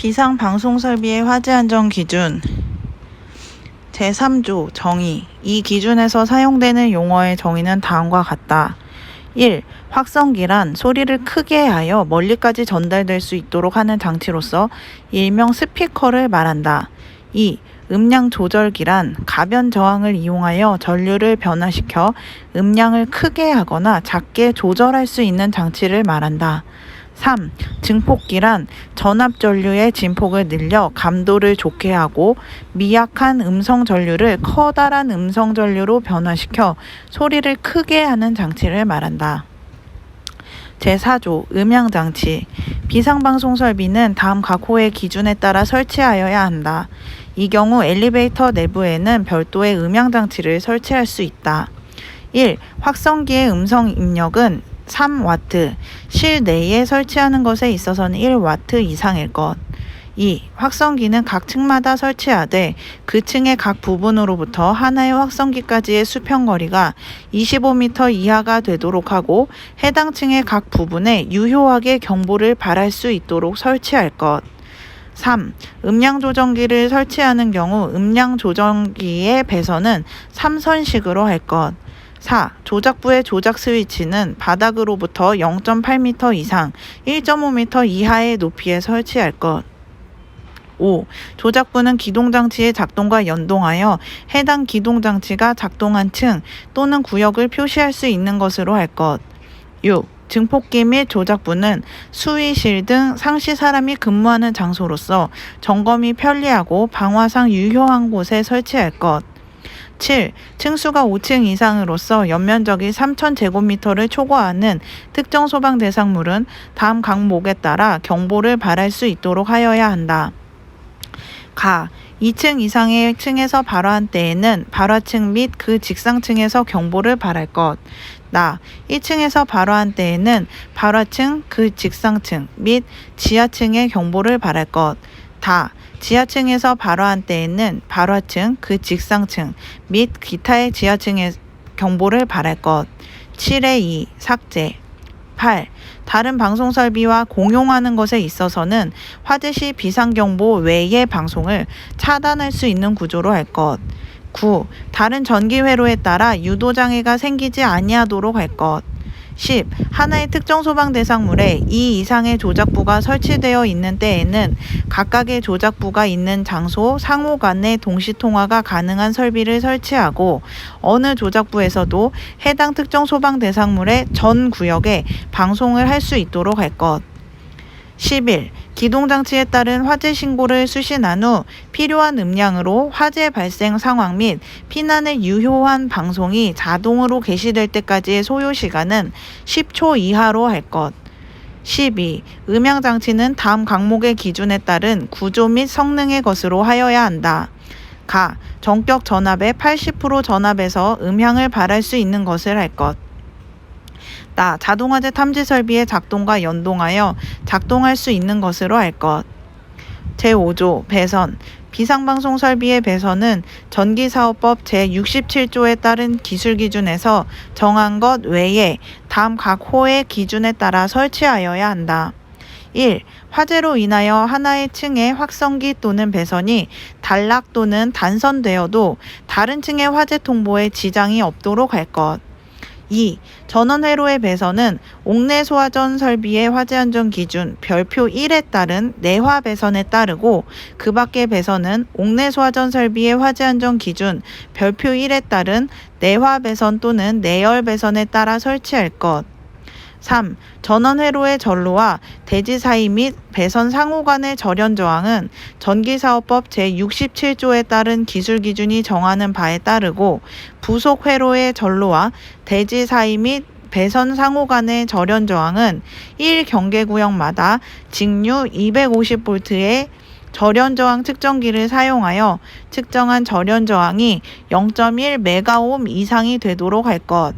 비상 방송 설비의 화재 안전 기준 제3조 정의 이 기준에서 사용되는 용어의 정의는 다음과 같다. 1. 확성기란 소리를 크게 하여 멀리까지 전달될 수 있도록 하는 장치로서 일명 스피커를 말한다. 2. 음량 조절기란 가변 저항을 이용하여 전류를 변화시켜 음량을 크게 하거나 작게 조절할 수 있는 장치를 말한다. 3. 증폭기란 전압 전류의 진폭을 늘려 감도를 좋게 하고 미약한 음성 전류를 커다란 음성 전류로 변화시켜 소리를 크게 하는 장치를 말한다. 제4조 음향장치 비상방송 설비는 다음 각 호의 기준에 따라 설치하여야 한다. 이 경우 엘리베이터 내부에는 별도의 음향장치를 설치할 수 있다. 1. 확성기의 음성 입력은 3와트, 실내에 설치하는 것에 있어서는 1와트 이상일 것. 2. 확성기는 각 층마다 설치하되 그 층의 각 부분으로부터 하나의 확성기까지의 수평거리가 25m 이하가 되도록 하고 해당 층의 각 부분에 유효하게 경보를 발할 수 있도록 설치할 것. 3. 음량 조정기를 설치하는 경우 음량 조정기의 배선은 3선식으로 할 것. 4. 조작부의 조작 스위치는 바닥으로부터 0.8m 이상 1.5m 이하의 높이에 설치할 것. 5. 조작부는 기동장치의 작동과 연동하여 해당 기동장치가 작동한 층 또는 구역을 표시할 수 있는 것으로 할 것. 6. 증폭기 및 조작부는 수위실 등 상시 사람이 근무하는 장소로서 점검이 편리하고 방화상 유효한 곳에 설치할 것. 7. 층수가 5층 이상으로서 연면적이 3,000제곱미터를 초과하는 특정 소방 대상물은 다음 항목에 따라 경보를 발할 수 있도록 하여야 한다. 가. 2층 이상의 층에서 발화한 때에는 발화층 및 그 직상층에서 경보를 발할 것. 나. 1층에서 발화한 때에는 발화층, 그 직상층 및 지하층의 경보를 발할 것. 다. 지하층에서 발화한 때에는 발화층, 그 직상층 및 기타의 지하층의 경보를 발할 것. 7의 2. 삭제. 8. 다른 방송 설비와 공용하는 것에 있어서는 화재 시 비상경보 외의 방송을 차단할 수 있는 구조로 할 것. 9. 다른 전기 회로에 따라 유도 장애가 생기지 아니하도록 할 것. 10. 하나의 특정 소방 대상물에 이 이상의 조작부가 설치되어 있는 때에는 각각의 조작부가 있는 장소 상호 간의 동시 통화가 가능한 설비를 설치하고 어느 조작부에서도 해당 특정 소방 대상물의 전 구역에 방송을 할 수 있도록 할 것. 11. 기동장치에 따른 화재 신고를 수신한 후 필요한 음량으로 화재 발생 상황 및 피난의 유효한 방송이 자동으로 개시될 때까지의 소요 시간은 10초 이하로 할 것. 12. 음향장치는 다음 강목의 기준에 따른 구조 및 성능의 것으로 하여야 한다. 가. 전격 전압의 80% 전압에서 음향을 발할 수 있는 것을 할 것. 나 자동화재 탐지 설비의 작동과 연동하여 작동할 수 있는 것으로 할 것. 제5조 배선 비상방송 설비의 배선은 전기사업법 제67조에 따른 기술 기준에서 정한 것 외에 다음 각 호의 기준에 따라 설치하여야 한다. 1. 화재로 인하여 하나의 층의 확성기 또는 배선이 단락 또는 단선되어도 다른 층의 화재 통보에 지장이 없도록 할 것. 2. 전원 회로의 배선은 옥내 소화전 설비의 화재 안전 기준 별표 1에 따른 내화 배선에 따르고 그 밖의 배선은 옥내 소화전 설비의 화재 안전 기준 별표 1에 따른 내화 배선 또는 내열 배선에 따라 설치할 것. 3. 전원 회로의 전로와 대지 사이 및 배선 상호 간의 절연 저항은 전기사업법 제67조에 따른 기술 기준이 정하는 바에 따르고 부속 회로의 전로와 대지 사이 및 배선 상호 간의 절연 저항은 1 경계 구역마다 직류 250V의 절연 저항 측정기를 사용하여 측정한 절연 저항이 0.1 메가옴 이상이 되도록 할 것.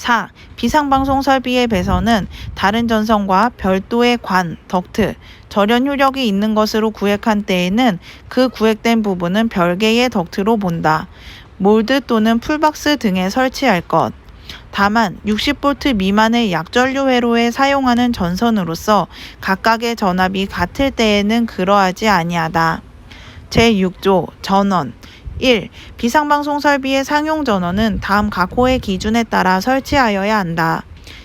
4. 비상방송 설비의 배선은 다른 전선과 별도의 관, 덕트, 절연 효력이 있는 것으로 구획한 때에는 그 구획된 부분은 별개의 덕트로 본다. 몰드 또는 풀박스 등에 설치할 것. 다만 60V 미만의 약전류 회로에 사용하는 전선으로서 각각의 전압이 같을 때에는 그러하지 아니하다. 제6조 전원 1. 비상방송 설비의 상용 전원은 다음 각 호의 기준에 따라 설치하여야 한다.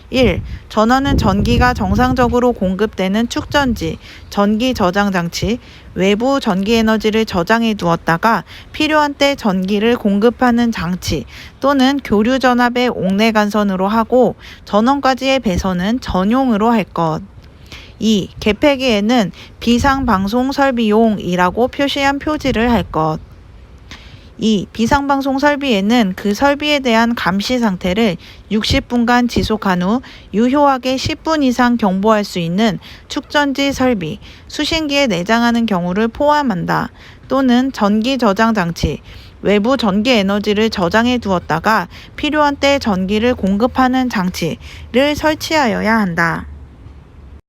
1. 전원은 전기가 정상적으로 공급되는 축전지, 전기 저장 장치, 외부 전기 에너지를 저장해 두었다가 필요한 때 전기를 공급하는 장치 또는 교류 전압의 옥내 간선으로 하고 전원까지의 배선은 전용으로 할 것. 2. 개폐기에는 비상방송 설비용이라고 표시한 표지를 할 것. 2. 비상방송 설비에는 그 설비에 대한 감시 상태를 60분간 지속한 후 유효하게 10분 이상 경보할 수 있는 축전지 설비, 수신기에 내장하는 경우를 포함한다. 또는 전기 저장 장치, 외부 전기 에너지를 저장해 두었다가 필요한 때 전기를 공급하는 장치를 설치하여야 한다.